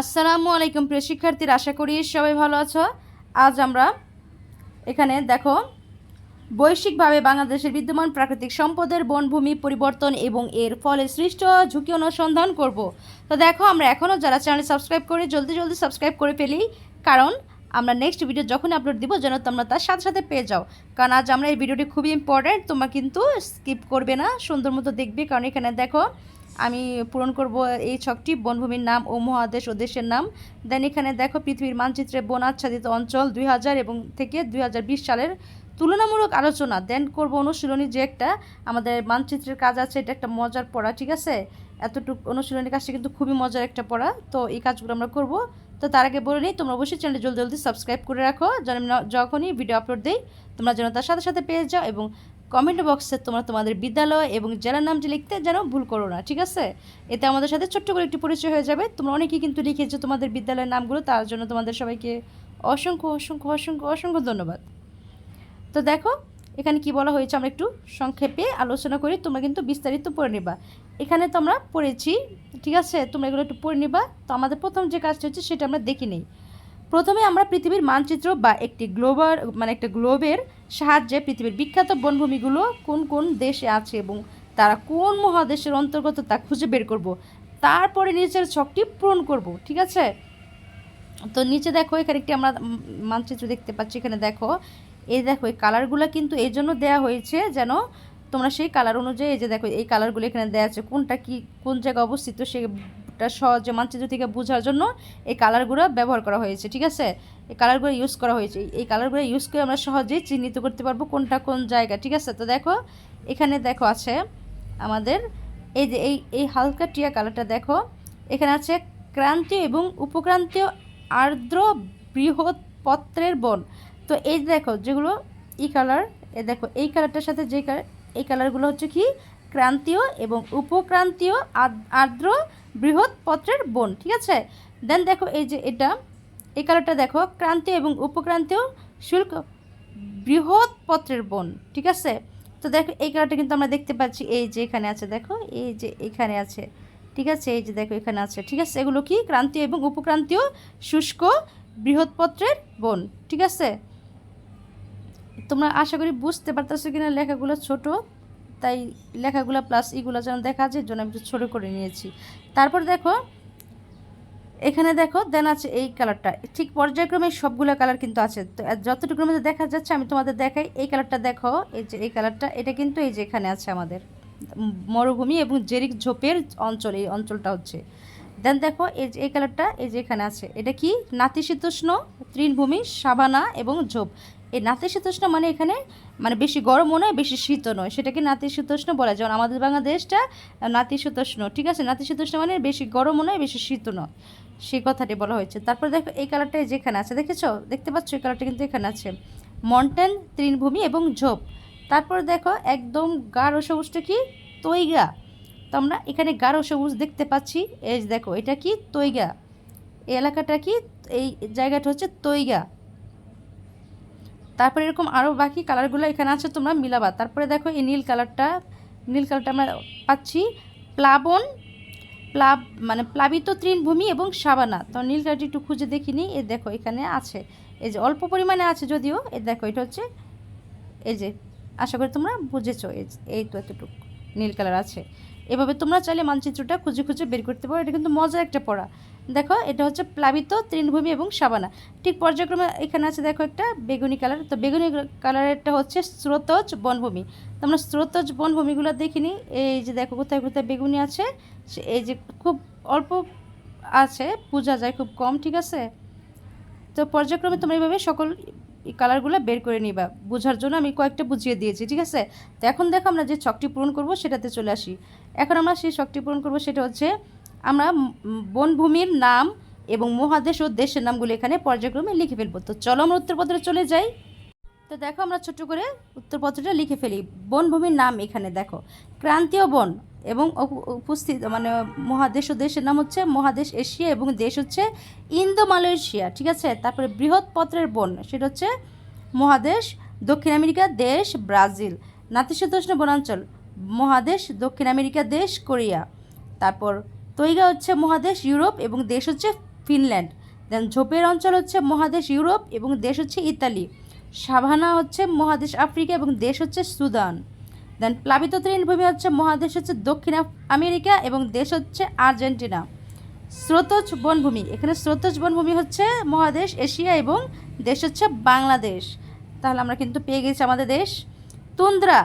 আসসালামু আলাইকুম প্রিয় শিক্ষার্থীরা, আশা করি সবাই ভালো আছো। আজ আমরা এখানে দেখো, বৈশ্বিকভাবে বাংলাদেশের বিদ্যমান প্রাকৃতিক সম্পদের বনভূমি, পরিবর্তন এবং এর ফলে সৃষ্ট ঝুঁকি অনুসন্ধান করব। তো দেখো, আমরা এখনও যারা চ্যানেল সাবস্ক্রাইব করে, জলদি জলদি সাবস্ক্রাইব করে ফেলি, কারণ আমরা নেক্সট ভিডিও যখন আপলোড দিব, যেন তোমরা তার সাথে সাথে পেয়ে যাও। কারণ আজ আমরা এই ভিডিওটি খুবই ইম্পর্ট্যান্ট তোমরা কিন্তু স্কিপ করবে না, সুন্দর মতো দেখবে, কারণ এখানে দেখো আমি পূরণ করব এই ছকটি। বনভূমির নাম ও মহাদেশ ও দেশের নাম। দেন এখানে দেখো পৃথিবীর মানচিত্রে বন আচ্ছাদিত অঞ্চল দুই হাজার এবং থেকে দুই হাজার বিশ সালের তুলনামূলক আলোচনা। দেন করব অনুশীলনী যে একটা। আমাদের মানচিত্রের কাজ আছে, এটা একটা মজার পড়া, ঠিক আছে? এতটুকু অনুশীলনী কাজটা কিন্তু খুবই মজার একটা পড়া। তো এই কাজগুলো আমরা করব। তো তার আগে বলে নিই, তোমরা অবশ্যই চ্যানেলটি জলদি জলদি সাবস্ক্রাইব করে রাখো। যেন যখনই ভিডিও আপলোড দিই, তোমরা যেন তার সাথে সাথে পেয়ে যাও এবং কমেন্ট বক্সে তোমরা তোমাদের বিদ্যালয় এবং জেলার নামটি লিখতে, যেন ভুল করো না, ঠিক আছে? এতে আমাদের সাথে ছোট্ট করে একটি পরিচয় হয়ে যাবে। তোমরা অনেকেই কিন্তু লিখেছো তোমাদের বিদ্যালয়ের নামগুলো, তার জন্য তোমাদের সবাইকে অসংখ্য অসংখ্য অসংখ্য অসংখ্য ধন্যবাদ। তো দেখো, এখানে কি বলা হয়েছে আমরা একটু সংক্ষেপে আলোচনা করি, তোমরা কিন্তু বিস্তারিত পড়ে নিবা। এখানে তো আমরা পড়েছি, ঠিক আছে? তোমরা এগুলো একটু পড়ে নিবা। তো আমাদের প্রথম যে কাজটা হচ্ছে, সেটা আমরা দেখি নেই। প্রথমে আমরা পৃথিবীর মানচিত্র বা একটি গ্লোবার মানে একটা গ্লোবের সাহায্যে পৃথিবীর বিখ্যাত বনভূমিগুলো কোন কোন দেশে আছে এবং তারা কোন মহাদেশের অন্তর্গত তা খুঁজে বের করব। তারপরে নিচের ছকটি পূরণ করব, ঠিক আছে? তো নিচে দেখো, এখানে একটি আমরা মানচিত্র দেখতে পাচ্ছি। এখানে দেখো, এই দেখো, এই কালারগুলো কিন্তু এই জন্য দেওয়া হয়েছে যেন তোমরা সেই কালার অনুযায়ী এই যে দেখো, এই কালারগুলো এখানে দেওয়া আছে। কোনটা কি, কোন জায়গায় অবস্থিত সেটা সহজে মানচিত্র থেকে বোঝার জন্য এই কালারগুলো ব্যবহার করা হয়েছে, ঠিক আছে? এই কালারগুলো ইউজ করা হয়েছে। এই কালারগুলো ইউজ করে আমরা সহজেই চিহ্নিত করতে পারব কোনটা কোন জায়গা ঠিক আছে? তো দেখো, এখানে দেখো আছে আমাদের এই যে এই এই হালকা টিয়া কালারটা দেখো, এখানে আছে ক্রান্তীয় এবং উপক্রান্তীয় আর্দ্র বৃহৎ পত্রের বন। তো এই দেখো, যেগুলো ই কালার এ দেখো, এই কালারটার সাথে যে কালার এই কালারগুলো হচ্ছে কি ক্রান্তীয় এবং উপক্রান্তীয় আর্দ্র বৃহৎ পত্রের বন, ঠিক আছে? দেন দেখো এই যে এটা, এই কালারটা দেখো, ক্রান্তীয় এবং উপক্রান্তীয় শুল্ক বৃহৎ পত্রের বন, ঠিক আছে? তো দেখো এই কালারটা কিন্তু আমরা দেখতে পাচ্ছি, এই যে এখানে আছে, দেখো, এই যে এখানে আছে, ঠিক আছে? এই যে দেখো এখানে আছে, ঠিক আছে? এগুলো কি? ক্রান্তীয় এবং উপক্রান্তীয় শুষ্ক বৃহৎপত্রের বন, ঠিক আছে? তোমরা আশা করি বুঝতে পারতেছো কিনা লেখাগুলো ছোট। তাই লেখাগুলো প্লাস ইগুলো যেন দেখা যায় জন্য আমি একটু ছোটো করে নিয়েছি। তারপর দেখো, এখানে দেখো দেন আছে এই কালারটা ঠিক পর্যায়ক্রমে সবগুলো কালার কিন্তু আছে। তো এর যতটুকু মধ্যে দেখা যাচ্ছে, আমি তোমাদের দেখাই। এই কালারটা দেখো, এই যে, এই কালারটা এটা কিন্তু এই যে এখানে আছে আমাদের। মরুভূমি এবং জেরিক ঝোপের অঞ্চল, এই অঞ্চলটা হচ্ছে। দেন দেখো, এই যে, এই কালারটা এই যে এখানে আছে। এটা কি? নাতিশীতোষ্ণ, তৃণভূমি, সাবানা এবং ঝোপ। এই নাতিশীতোষ্ণ মানে এখানে মানে বেশি গরমও নয়, বেশি শীতও নয়। সেটাকে নাতিশীতোষ্ণ বলা যেমন আমাদের বাংলাদেশটা নাতিশীতোষ্ণ ঠিক আছে? নাতিশীতোষ্ণ মানে বেশি গরমও নয়, বেশি শীতও নয়। সেই কথাটি বলা হয়েছে। তারপর দেখো, এই কালারটা যেখানে আছে, দেখেছ? দেখতে পাচ্ছ এই কালারটা কিন্তু এখানে আছে। মন্টেন, তৃণভূমি এবং ঝোপ। তারপর দেখো, একদম গাঢ় সবুজটা কি? তৈগা। তো আমরা এখানে গাঢ় সবুজ দেখতে পাচ্ছি। এই দেখো, এটা কি? তৈগা। এই এলাকাটা কি? এই জায়গাটা হচ্ছে তৈগা। তারপরে এরকম আরও বাকি কালারগুলো এখানে আছে, তোমরা মিলাবা। তারপরে দেখো এই নীল কালারটা নীল কালারটা আমরা পাচ্ছি প্লাবন, প্লাব মানে প্লাবিত তৃণভূমি এবং সাবানা। তো নীল কালারটি একটু খুঁজে দেখিনি এই দেখো এখানে আছে। এই যে অল্প পরিমাণে আছে যদিও, এই দেখো এটা হচ্ছে, এই যে, আশা করি তোমরা বুঝেছ, এই তো এতটুকু নীল কালার আছে। এভাবে তোমরা চাইলে মানচিত্রটা খুঁজে খুঁজে বের করতে পারো, এটা কিন্তু মজার একটা পড়া। দেখো, এটা হচ্ছে প্লাবিত তৃণভূমি এবং সাবানা। ঠিক পর্যায়ক্রমে এখানে আছে দেখো একটা বেগুনি কালার। তো বেগুনি কালারেরটা হচ্ছে স্রোতজ বনভূমি। তো আমরা স্রোতজ বনভূমিগুলো দেখিনি। এই যে দেখো, কোথায় কোথায় বেগুনি আছে এই যে খুব অল্প আছে বোঝা যায় খুব কম, ঠিক আছে? তো পর্যায়ক্রমে তোমরা এইভাবে সকল কালারগুলো বের করে নিবা। বোঝার জন্য আমি কয়েকটা বুঝিয়ে দিয়েছি, ঠিক আছে? তো এখন দেখো আমরা যে ছকটি পূরণ করব সেটাতে চলে আসি। এখন আমরা সেই ছকটি পূরণ করব, সেটা হচ্ছে আমরা বনভূমির নাম এবং মহাদেশ ও দেশের নামগুলো এখানে পর্যায়ক্রমে লিখে ফেলব। তো চলো আমরা উত্তরপত্রে চলে যাই। তো দেখো আমরা ছোট্ট করে উত্তরপত্রটা লিখে ফেলি। বনভূমির নাম এখানে দেখো। ক্রান্তীয় বন এবং উপস্থিত মানে মহাদেশ ও দেশের নাম হচ্ছে মহাদেশ এশিয়া এবং দেশ হচ্ছে ইন্দো মালয়েশিয়া ঠিক আছে? তারপরে বৃহৎ পত্রের বন, সেটা হচ্ছে মহাদেশ, দক্ষিণ আমেরিকা দেশ, ব্রাজিল। নাতিশীতোষ্ণ বনাঞ্চল, মহাদেশ, দক্ষিণ আমেরিকা দেশ, কোরিয়া। তারপর তৈগা হচ্ছে মহাদেশ ইউরোপ এবং দেশ হচ্ছে ফিনল্যান্ড। দেন ঝোপের অঞ্চল হচ্ছে মহাদেশ ইউরোপ এবং দেশ হচ্ছে ইতালি। সাভানা হচ্ছে মহাদেশ আফ্রিকা এবং দেশ হচ্ছে সুদান। দেন প্লাবিত তৃণভূমি হচ্ছে মহাদেশ হচ্ছে দক্ষিণ আমেরিকা এবং দেশ হচ্ছে আর্জেন্টিনা। স্রোতজ বনভূমি, এখানে স্রোতজ বনভূমি হচ্ছে মহাদেশ, এশিয়া এবং দেশ হচ্ছে বাংলাদেশ। তাহলে আমরা কিন্তু পেয়ে গেছি আমাদের দেশ। তুন্দ্রা,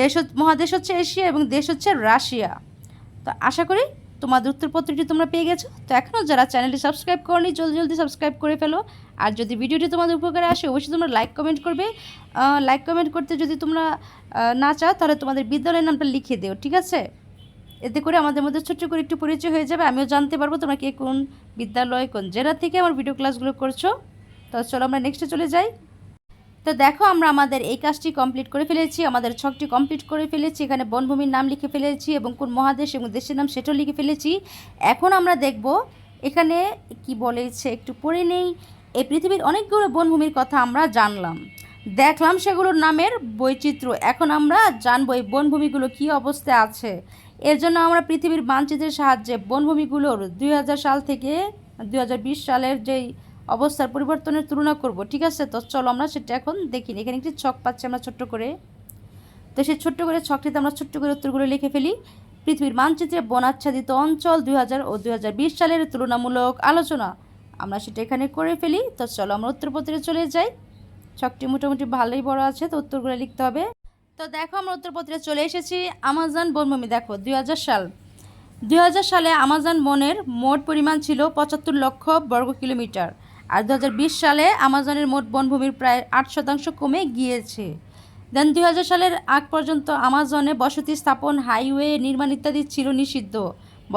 দেশ মহাদেশ হচ্ছে এশিয়া এবং দেশ হচ্ছে রাশিয়া। তো আশা করি তোমাদের উত্তরপত্রটি তোমরা পেয়ে গেছো? তো এখনও যারা চ্যানেলটি সাবস্ক্রাইব করনি, জলদি জলদি সাবস্ক্রাইব করে ফেলো। আর যদি ভিডিওটি তোমাদের উপকারে আসে, অবশ্যই তোমরা লাইক কমেন্ট করবে। লাইক কমেন্ট করতে যদি তোমরা না চাও, তাহলে তোমাদের বিদ্যালয়ের নামটা লিখে দিও, ঠিক আছে? এতে করে আমাদের মধ্যে ছোট্ট করে একটু পরিচয় হয়ে যাবে। আমিও জানতে পারব তোমরা কে কোন বিদ্যালয়, কোন জেলা থেকে আমার ভিডিও ক্লাসগুলো করছ। তো চলো আমরা নেক্সটে চলে যাই। তো দেখো, আমরা আমাদের এই কাজটি কমপ্লিট করে ফেলেছি, আমাদের ছকটি কমপ্লিট করে ফেলেছি, এখানে বনভূমির নাম লিখে ফেলেছি এবং কোন মহাদেশ এবং দেশের নাম সেটাও লিখে ফেলেছি। এখন আমরা দেখব, এখানে কি বলেছে একটু পড়ে নেই এই পৃথিবীর অনেকগুলো বনভূমির কথা আমরা জানলাম। দেখলাম সেগুলোর নামের বৈচিত্র্য, এখন আমরা জানব এই বনভূমিগুলো কী অবস্থায় আছে। এর জন্য আমরা পৃথিবীর মানচিত্রের সাহায্যে বনভূমিগুলোর দুই হাজার সাল থেকে দু হাজার বিশ সালের যেই অবস্থার পরিবর্তনের তুলনা করব। ঠিক আছে তো, চলো আমরা সেটা এখন দেখি এখানে একটি ছক পাচ্ছি আমরা ছোট্ট করে। তো সেই ছোট্ট করে ছকটিতে আমরা ছোট্ট করে উত্তরগুলো লিখে ফেলি। পৃথিবীর মানচিত্রে বনাচ্ছাদিত অঞ্চল দুই হাজার ও দুই হাজার বিশ সালের তুলনামূলক আলোচনা। আমরা সেটা এখানে করে ফেলি। তো চলো আমরা উত্তরপত্রে চলে যাই। ছকটি মোটামুটি ভালোই বড় আছে, তো উত্তরগুলো লিখতে হবে। তো দেখো আমরা উত্তরপত্রে চলে এসেছি আমাজন বনভূমি। দেখো দুই হাজার সাল। দুই হাজার সালে আমাজন বনের মোট পরিমাণ ছিল পঁচাত্তর লক্ষ বর্গ কিলোমিটার। আর দু হাজার বিশ সালে আমাজনের মোট বনভূমির প্রায় আট শতাংশ কমে গিয়েছে। দেন দুই হাজার সালের আগ পর্যন্ত আমাজনে বসতি স্থাপন, হাইওয়ে নির্মাণ ইত্যাদি ছিল নিষিদ্ধ।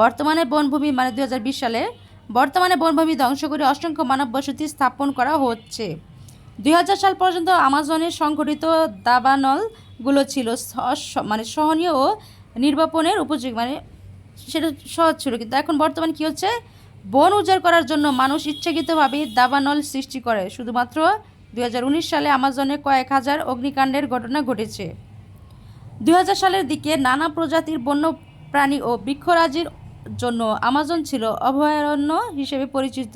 বর্তমানে বনভূমি মানে দু হাজার বিশ সালে বর্তমানে বনভূমি ধ্বংস করে অসংখ্য মানব বসতি স্থাপন করা হচ্ছে। দু হাজার সাল পর্যন্ত আমাজনের সংঘটিত দাবানলগুলো ছিল মানে সহনীয় ও নির্বাপনের উপযোগী মানে সেটা সহজ ছিল, কিন্তু এখন বর্তমানে কী হচ্ছে? বন উজাড় করার জন্য মানুষ ইচ্ছাকৃতভাবে দাবানল সৃষ্টি করে। শুধুমাত্র দুই হাজার উনিশ সালে আমাজনে কয়েক হাজার অগ্নিকাণ্ডের ঘটনা ঘটেছে। দু হাজার সালের দিকে নানা প্রজাতির বন্য প্রাণী ও বৃক্ষরাজির জন্য আমাজন ছিল অভয়ারণ্য হিসেবে পরিচিত।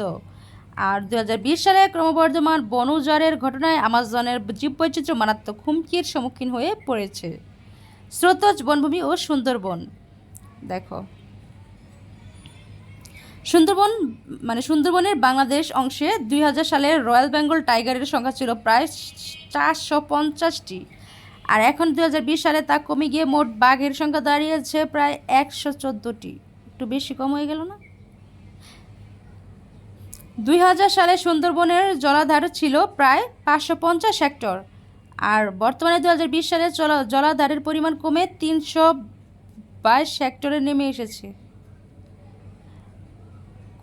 আর দু হাজার বিশ সালে ক্রমবর্ধমান বন উজাড়ের ঘটনায় আমাজনের জীববৈচিত্র্য মারাত্মক হুমকির সম্মুখীন হয়ে পড়েছে। স্রোতজ বনভূমি ও সুন্দরবন। দেখো। সুন্দরবন মানে সুন্দরবনের বাংলাদেশ অংশে দুই সালের রয়্যাল বেঙ্গল টাইগারের সংখ্যা ছিল প্রায় চারশো পঞ্চাশটি। আর এখন দুই হাজার বিশ সালে তা কমে গিয়ে মোট বাঘের সংখ্যা দাঁড়িয়েছে প্রায় একশো চোদ্দোটি। একটু বেশি কম হয়ে গেল না? দুই হাজার সালে সুন্দরবনের জলাধার ছিল প্রায় পাঁচশো পঞ্চাশ হেক্টর। আর বর্তমানে দু হাজার বিশ সালে জলা জলাধারের পরিমাণ কমে তিনশো বাইশ হেক্টরে নেমে এসেছে।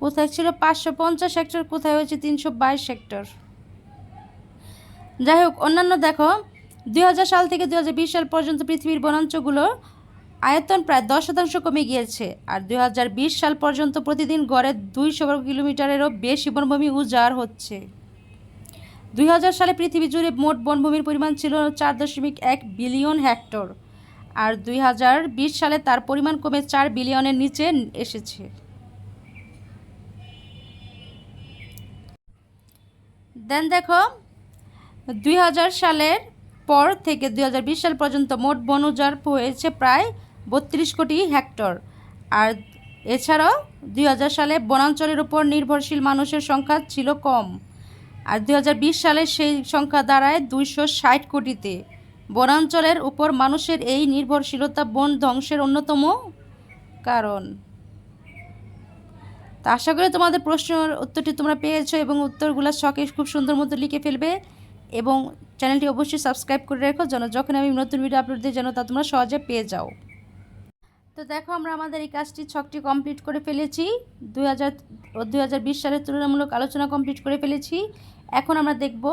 কোথায় ছিল পাঁচশো পঞ্চাশ হেক্টর, কোথায় হয়েছে তিনশো বাইশ হেক্টর? যাই হোক, অন্যান্য দেখো, দুই হাজার সাল থেকে দুই হাজার বিশ সাল পর্যন্ত পৃথিবীর বনাঞ্চলগুলো আয়তন প্রায় দশ শতাংশ কমে গিয়েছে। আর দুই হাজার বিশ সাল পর্যন্ত প্রতিদিন গড়ে দুইশো বর্গ কিলোমিটারেরও বেশি বনভূমি উজাড় হচ্ছে। দুই হাজার সালে পৃথিবী জুড়ে মোট বনভূমির পরিমাণ ছিল চার দশমিক এক বিলিয়ন হেক্টর। আর দুই হাজার বিশ সালে তার পরিমাণ কমে চার বিলিয়নের নিচে এসেছে। দেন দেখো, দুই হাজার সালের পর থেকে দু হাজার বিশ সাল পর্যন্ত মোট বন উজাড় হয়েছে প্রায় বত্রিশ কোটি হেক্টর। আর এছাড়াও দুই হাজার সালে বনাঞ্চলের উপর নির্ভরশীল মানুষের সংখ্যা ছিল কম। আর দুই হাজার বিশ সালে সেই সংখ্যা দাঁড়ায় দুইশো ষাট কোটিতে। বনাঞ্চলের উপর মানুষের এই নির্ভরশীলতা বন ধ্বংসের অন্যতম কারণ। তো আশা করি তোমাদের প্রশ্নের উত্তরটি তোমরা পেয়েছ এবং উত্তরগুলো শখে খুব সুন্দর মতো লিখে ফেলবে এবং চ্যানেলটি অবশ্যই সাবস্ক্রাইব করে রেখো যেন যখন আমি নতুন ভিডিও আপলোড দিই যেন তা তোমরা সহজে পেয়ে যাও। তো দেখো আমরা আমাদের এই কাজটি ছকটি কমপ্লিট করে ফেলেছি। দুই হাজার দুই সালের তুলনামূলক আলোচনা কমপ্লিট করে ফেলেছি। এখন আমরা দেখব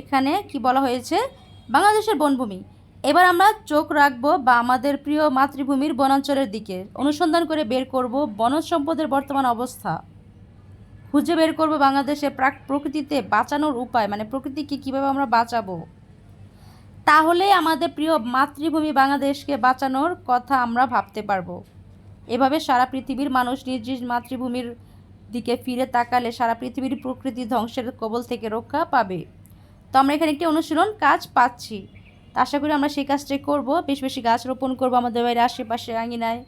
এখানে কি বলা হয়েছে। বাংলাদেশের বনভূমি। এবার আমরা চোখ রাখব বা আমাদের প্রিয় মাতৃভূমির বনাঞ্চলের দিকে। অনুসন্ধান করে বের করব বনজ সম্পদের বর্তমান অবস্থা। খুঁজে বের করব বাংলাদেশে প্রাক প্রকৃতিতে বাঁচানোর উপায় মানে প্রকৃতিকে কীভাবে আমরা বাঁচাবো। তাহলে আমাদের প্রিয় মাতৃভূমি বাংলাদেশকে বাঁচানোর কথা আমরা ভাবতে পারব। এভাবে সারা পৃথিবীর মানুষ নিজ নিজ মাতৃভূমির দিকে ফিরে তাকালে সারা পৃথিবীর প্রকৃতি ধ্বংসের কবল থেকে রক্ষা পাবে। তো আমরা এখানে একটি অনুশীলন কাজ পাচ্ছি। তো আশা করি আমরা সেই কাজটাই করব। বেশ বেশি গাছ রোপণ করব আমাদের বাড়ির আশেপাশে আঙিনায়।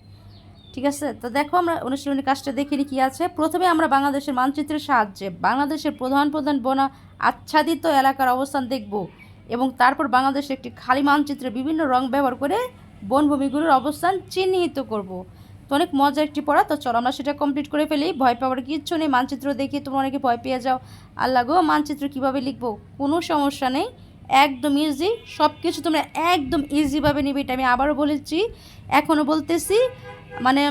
ঠিক আছে? তো দেখো আমরা অনুশীলনী কাজটা দেখিনি কী আছে। প্রথমে আমরা বাংলাদেশের মানচিত্রের সাহায্যে বাংলাদেশের প্রধান প্রধান বনা আচ্ছাদিত এলাকার অবস্থান দেখব এবং তারপর বাংলাদেশের একটি খালি মানচিত্রে বিভিন্ন রং ব্যবহার করে বনভূমিগুলোর অবস্থান চিহ্নিত করব। তো অনেক মজার একটি পড়া। তো চলো আমরা সেটা কমপ্লিট করে ফেলি। ভয় পাওয়ার কিচ্ছু নেই। মানচিত্র দেখে তোমরা অনেকে ভয় পেয়ে যাও। আল্লাহ গো, মানচিত্র কীভাবে লিখব? কোনো সমস্যা নেই। একদম ইজি সব কিছু তোমরা একদম ইজিভাবে নিবে, এটা আমি আবারও বলেছি। এখনও বলতেছি মানে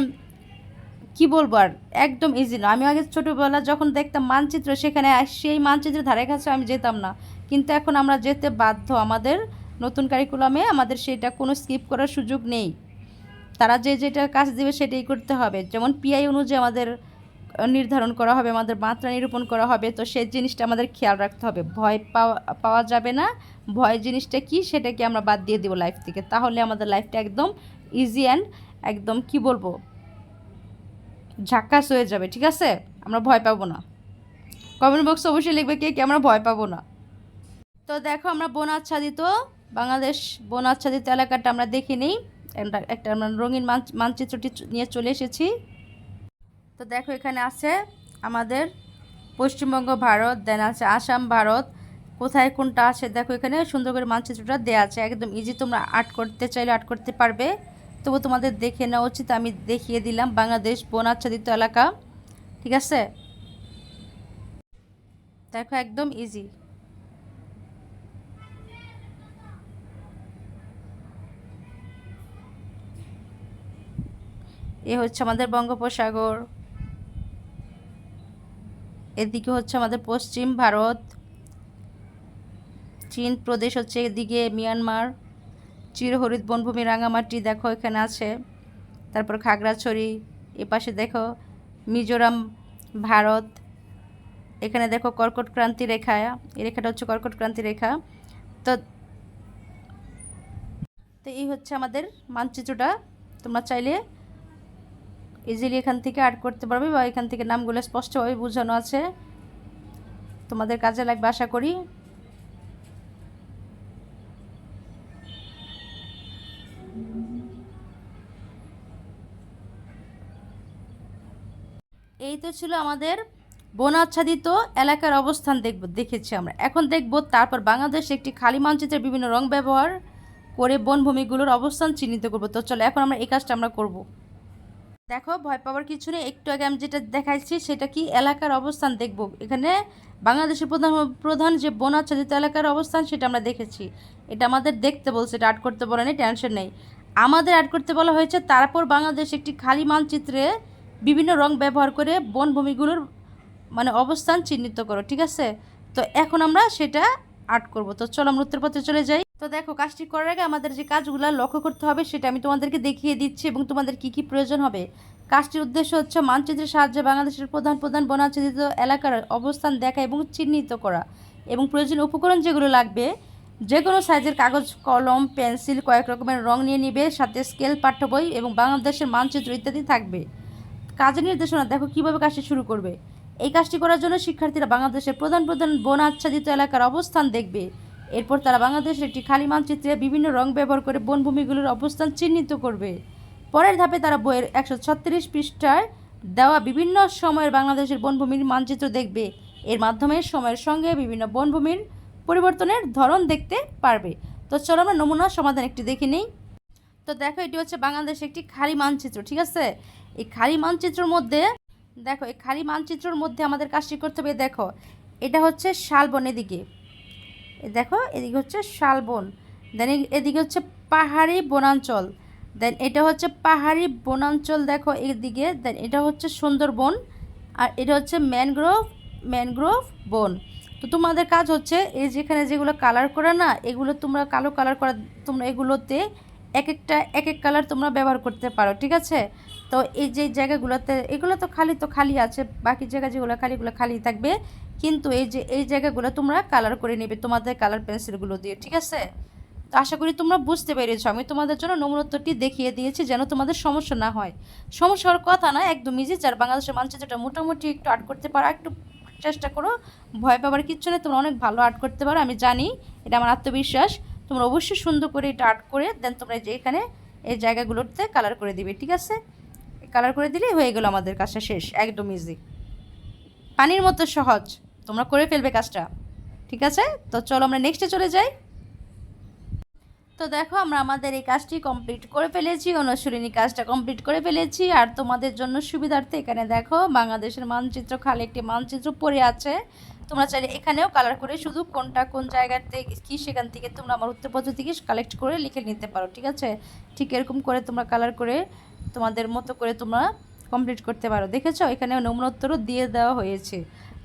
কি বলব আর, একদম ইজি না। আমি আগে ছোটোবেলা যখন দেখতাম মানচিত্র, সেখানে সেই মানচিত্রের ধারে কাছে আমি যেতাম না। কিন্তু এখন আমরা যেতে বাধ্য আমাদের নতুন কারিকুলামে আমাদের সেটা কোনো স্কিপ করার সুযোগ নেই। তারা যে যেটা কাজ দেবে সেটাই করতে হবে। যেমন পিআই অনুযায়ী আমাদের নির্ধারণ করা হবে, আমাদের মাত্রা নিরূপণ করা হবে। তো সেই জিনিসটা আমাদের খেয়াল রাখতে হবে। ভয় পাওয়া পাওয়া যাবে না। ভয় জিনিসটা কি সেটাকে আমরা বাদ দিয়ে দেবো লাইফ থেকে। তাহলে আমাদের লাইফটা একদম ইজি অ্যান্ড একদম কি বলব? ঝাক্কাস হয়ে যাবে, ঠিক আছে? আমরা ভয় পাবো না। কমেন্ট বক্সে অবশ্যই লিখবে কে কে, আমরা ভয় পাবো না। তো দেখো আমরা বন আচ্ছাদিত বাংলাদেশ বন আচ্ছাদিত এলাকাটা আমরা দেখে নিই। একটা আমরা রঙিন মান- মানচিত্রটি নিয়ে চলে এসেছি। তো দেখো এখানে আছে আমাদের পশ্চিমবঙ্গ ভারত, দেন আছে আসাম, ভারত। কোথায় কোনটা আছে দেখো এখানে সুন্দর করে মানচিত্রটা দেওয়া আছে। একদম ইজি তোমরা আর্ট করতে চাইলে আর্ট করতে পারবে। তবু তোমাদের দেখে নেওয়া উচিত, আমি দেখিয়ে দিলাম বাংলাদেশ বন আচ্ছাদিত এলাকা। ঠিক আছে? দেখো একদম ইজি এ হচ্ছে আমাদের বঙ্গোপসাগর। এদিকে হচ্ছে আমাদের পশ্চিম ভারত, চীন প্রদেশ হচ্ছে এদিকে মিয়ানমার চিরহরিত বনভূমি রাঙামাটি দেখো এখানে আছে, তারপর খাগড়াছড়ি, এপাশে দেখো মিজোরাম, ভারত, এখানে দেখো কর্কট ক্রান্তি রেখা, এই রেখাটা হচ্ছে কর্কট ক্রান্তি রেখা। তো তো এই হচ্ছে আমাদের মানচিত্রটা, তোমরা চাইলে ইজিলি এখান থেকে আর্ট করতে পারবে বা এখান থেকে নামগুলো স্পষ্টভাবে বোঝানো আছে। তোমাদের কাজে লাগবে, আশা করি। এই তো ছিল আমাদের বনাচ্ছাদিত এলাকার অবস্থান দেখব, দেখেছি আমরা। এখন দেখব তারপর বাংলাদেশ একটি খালি মানচিত্রের বিভিন্ন রং ব্যবহার করে বনভূমিগুলোর অবস্থান চিহ্নিত করব। তো চলো, এখন আমরা এই কাজটা আমরা করব। দেখো, ভয় পাওয়ার কিছু নেই। একটু আগে আমি যেটা দেখাইছি, সেটা কি? এলাকার অবস্থান দেখব। এখানে বাংলাদেশের প্রধান প্রধান যে বনাচ্ছাদিত এলাকার অবস্থান, সেটা আমরা দেখেছি। এটা আমাদের দেখতে বলছে, এটা আর্ট করতে বলে নেই টেনশন নেই। আমাদের অ্যাড করতে বলা হয়েছে, তারপর বাংলাদেশ একটি খালি মানচিত্রে বিভিন্ন রং ব্যবহার করে বনভূমিগুলোর মানে অবস্থান চিহ্নিত করো, ঠিক আছে? তো এখন আমরা সেটা আর্ট করব। তো চলো, আমরা উত্তরপত্রে চলে যাই। তো দেখো, কাজটি করার আগে আমাদের যে কাজগুলো লক্ষ্য করতে হবে, সেটা আমি তোমাদেরকে দেখিয়ে দিচ্ছি এবং তোমাদের কি কি প্রয়োজন হবে। কাজটির উদ্দেশ্য হচ্ছে মানচিত্রের সাহায্যে বাংলাদেশের প্রধান প্রধান বনাচ্ছাদিত এলাকার অবস্থান দেখা এবং চিহ্নিত করা এবং প্রয়োজনীয় উপকরণ যেগুলো লাগবে যে কোনো সাইজের কাগজ, কলম, পেন্সিল, কয়েক রকমের রং নিয়ে নিবে, সাথে স্কেল, পাঠ্য বই এবং বাংলাদেশের মানচিত্র ইত্যাদি থাকবে। কাজের নির্দেশনা দেখো, কীভাবে কাজটি শুরু করবে। এই কাজটি করার জন্য শিক্ষার্থীরা বাংলাদেশের প্রধান প্রধান বন আচ্ছাদিত এলাকার অবস্থান দেখবে। এরপর তারা বাংলাদেশের একটি খালি মানচিত্রে বিভিন্ন রং ব্যবহার করে বনভূমিগুলোর অবস্থান চিহ্নিত করবে। পরের ধাপে তারা বইয়ের একশো ছত্রিশ পৃষ্ঠায় দেওয়া বিভিন্ন সময়ের বাংলাদেশের বনভূমির মানচিত্র দেখবে। এর মাধ্যমে সময়ের সঙ্গে বিভিন্ন বনভূমির পরিবর্তনের ধরন দেখতে পারবে। তো চলো আমরা নমুনা সমাধান একটি দেখে নিই। তো দেখো, এটি হচ্ছে বাংলাদেশ একটি খালি মানচিত্র, ঠিক আছে? এই খালি মানচিত্রের মধ্যে, দেখো, এই খালি মানচিত্রের মধ্যে আমাদের কাজটি করতে হবে, দেখো, এটা হচ্ছে শালবনের এদিকে। এ দেখো, এদিকে হচ্ছে শালবন দেন এদিকে হচ্ছে পাহাড়ি বনাঞ্চল দেন এটা হচ্ছে পাহাড়ি বনাঞ্চল দেখো এদিকে দেন এটা হচ্ছে সুন্দরবন, আর এটা হচ্ছে ম্যানগ্রোভ ম্যানগ্রোভ বন। তো তোমাদের কাজ হচ্ছে, এই যেখানে যেগুলো কালার করা না, এগুলো তোমরা কালো কালার করা, তোমরা এগুলোতে এক একটা, এক এক কালার তোমরা ব্যবহার করতে পারো, ঠিক আছে? তো এই যে জায়গাগুলোতে, এগুলো তো খালি তো খালি আছে, বাকি জায়গা যেগুলো খালিগুলো খালি থাকবে। কিন্তু এই যে, এই জায়গাগুলো তোমরা কালার করে নেবে, তোমাদের কালার পেন্সিলগুলো দিয়ে, ঠিক আছে? তো আশা করি তোমরা বুঝতে পেরেছ। আমি তোমাদের জন্য নমুনোত্তরটি দেখিয়ে দিয়েছি যেন তোমাদের সমস্যা না হয়। সমস্যা হওয়ার কথা না, একদম ইজি যার বাংলাদেশের মানচিত্রটা মোটামুটি একটু আর্ট করতে পারো, একটু চেষ্টা করো। ভয় পাবার কিচ্ছু নেই, তোমরা অনেক ভালো আর্ট করতে পারো, আমি জানি। এটা আমার আত্মবিশ্বাস। তোমরা অবশ্যই সুন্দর করে এটা আর্ট করে দেন তোমরা যে এখানে এই জায়গাগুলোতে কালার করে দিবে, ঠিক আছে? কালার করে দিলেই হয়ে গেলো আমাদের কাজটা শেষ, একদম ইজি পানির মতো সহজ, তোমরা করে ফেলবে কাজটা। ঠিক আছে? তো চলো আমরা নেক্সটে চলে যাই। তো দেখো, আমরা আমাদের এই কাজটি কমপ্লিট করে ফেলেছি, অনুশীলনী কাজটা কমপ্লিট করে ফেলেছি। আর তোমাদের জন্য সুবিধার্থে এখানে দেখো, বাংলাদেশের মানচিত্র খালে একটি মানচিত্র পড়ে আছে। তোমরা চাইলে এখানেও কালার করে শুধু কোনটা কোন জায়গাতে কি সেখান থেকে তোমরা আমার উত্তরপত্র থেকে কালেক্ট করে লিখে নিতে পারো, ঠিক আছে? ঠিক এরকম করে তোমরা কালার করে তোমাদের মতো করে তোমরা কমপ্লিট করতে পারো। দেখেছ? এখানে নমুনোত্তরও দিয়ে দেওয়া হয়েছে।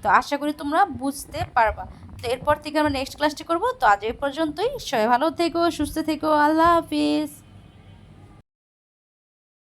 তো আশা করি তোমরা বুঝতে পারবা। তো এরপর থেকে আমরা নেক্সট ক্লাসটি করব। তো আজ এই পর্যন্তই। সবাই ভালো থেকো, সুস্থ থেকো। আল্লাহ হাফিজ।